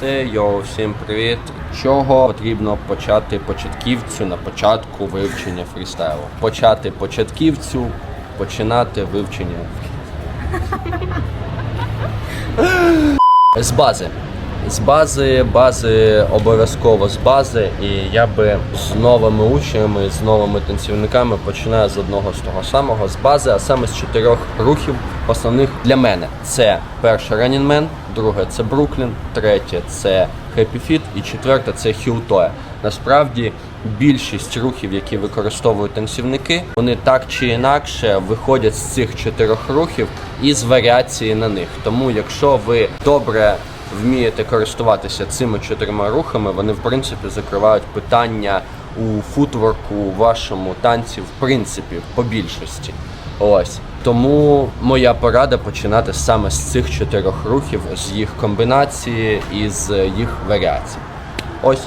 Це йо, всім привіт. Чого потрібно почати початківцю на початку вивчення фрістайлу? Почати початківцю, починати вивчення. З бази. З бази, бази обов'язково з бази, і я би з новими учнями, з новими танцівниками починаю з одного з того самого з бази, а саме з чотирьох рухів основних для мене. Це перше Running Man, друге це Бруклін, третє це Happy Fit і четверте це Toe. Насправді більшість рухів, які використовують танцівники, вони так чи інакше виходять з цих чотирьох рухів і з варіації на них. Тому, якщо ви добре вмієте користуватися цими чотирма рухами, вони в принципі закривають питання у футворку, вашому танці, в принципі, по більшості. Ось. Тому моя порада починати саме з цих чотирьох рухів, з їх комбінації і з їх варіацій. Ось.